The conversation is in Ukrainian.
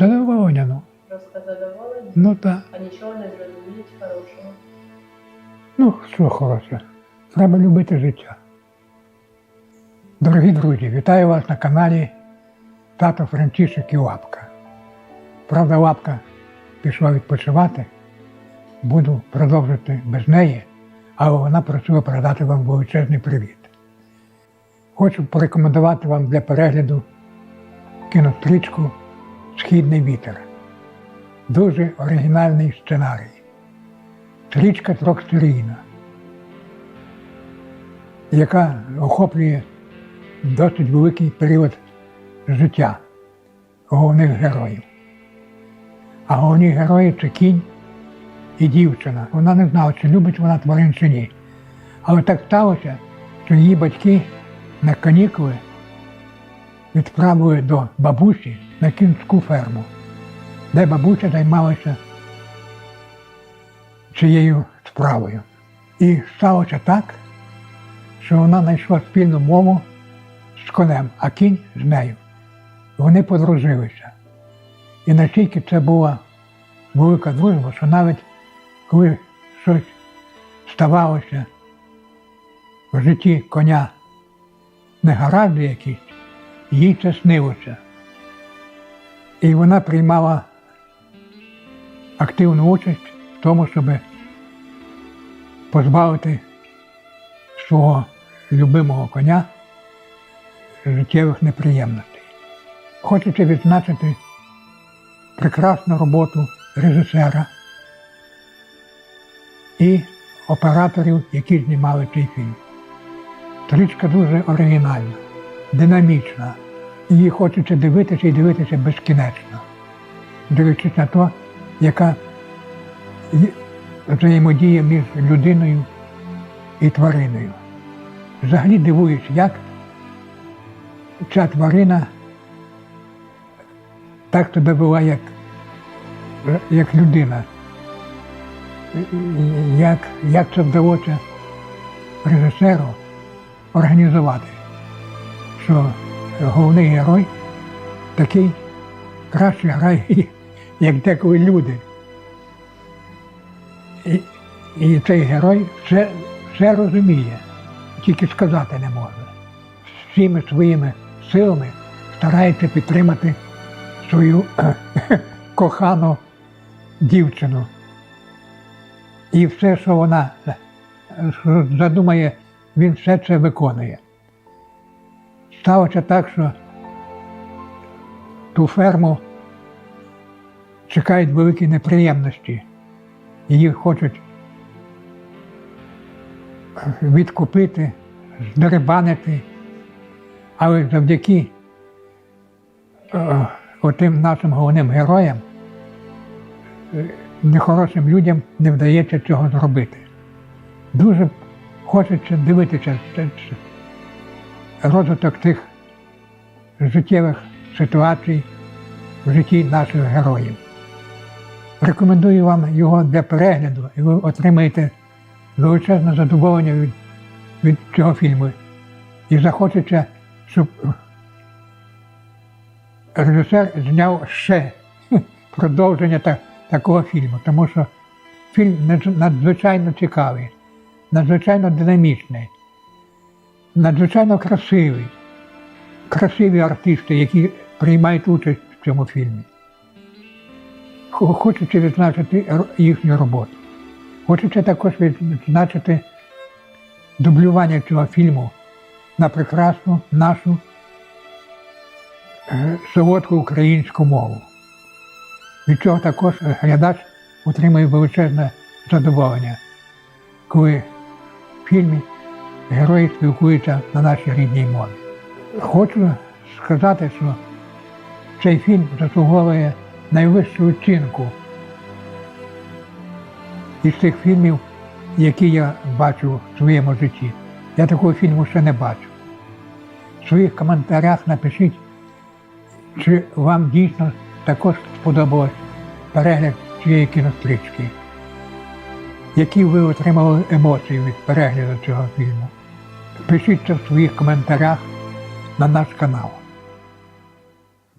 Задоволення, ну. Просто задоволені, Ну так. а нічого не зрозуміють хорошого. Ну, що хороше. Треба любити життя. Дорогі друзі, вітаю вас на каналі Тато Францішек і Лапка. Правда, лапка пішла відпочивати. Буду продовжити без неї, але вона просила передати вам величезний привіт. Хочу порекомендувати вам для перегляду кінострічку Східний вітер. Дуже оригінальний сценарій. Стрічка трьохсерійна, яка охоплює досить великий період життя головних героїв. А головні герої це кінь і дівчина. Вона не знала, чи любить вона тварин чи ні. Але так сталося, що її батьки на канікули відправили до бабусі на кінську ферму, де бабуся займалася цією справою. І сталося так, що вона знайшла спільну мову з конем, а кінь з нею. Вони подружилися. І настільки це була велика дружба, що навіть коли щось ставалося в житті коня негаразди якісь, їй це снилося. І вона приймала активну участь в тому, щоб позбавити свого любимого коня життєвих неприємностей. Хочеться відзначити прекрасну роботу режисера і операторів, які знімали цей фільм. Стрічка дуже оригінальна, динамічна. Її хочеться дивитися і дивитися безкінечно, дивлячись на те, яка взаємодія між людиною і твариною. Взагалі дивуюсь, як ця тварина так тебе була, як, як людина. Як, як це вдалося режисеру організувати, що головний герой такий краще грає, як деколи люди. І, і цей герой все, все розуміє, тільки сказати не може. Всіми своїми силами старається підтримати свою кохану дівчину. І все, що вона задумає, він все це виконує. Сталося так, що ту ферму чекають великі неприємності. Її хочуть відкупити, здерибанити, але завдяки е, отим нашим головним героям, е, нехорошим людям не вдається цього зробити. Дуже хочеться дивитися розвиток тих життєвих ситуацій в житті наших героїв. Рекомендую вам його для перегляду, і ви отримаєте величезне задоволення від, від цього фільму. І захочеться, щоб режисер зняв ще продовження та, такого фільму, тому що фільм надзвичайно цікавий, надзвичайно динамічний, надзвичайно красивий, красиві артисти, які приймають участь в цьому фільмі. Хочеться відзначити їхню роботу. Хочеться також відзначити дублювання цього фільму на прекрасну нашу е, солодку українську мову. Від цього також глядач отримує величезне задоволення, коли в фільмі герої спілкуються на нашій рідній мові. Хочу сказати, що цей фільм заслуговує найвищу оцінку із тих фільмів, які я бачу в своєму житті. Я такого фільму ще не бачу. В своїх коментарях напишіть, чи вам дійсно також сподобалось перегляд цієї кінострічки. Які ви отримали емоції від перегляду цього фільму? Пишіть це в своїх коментарях на наш канал.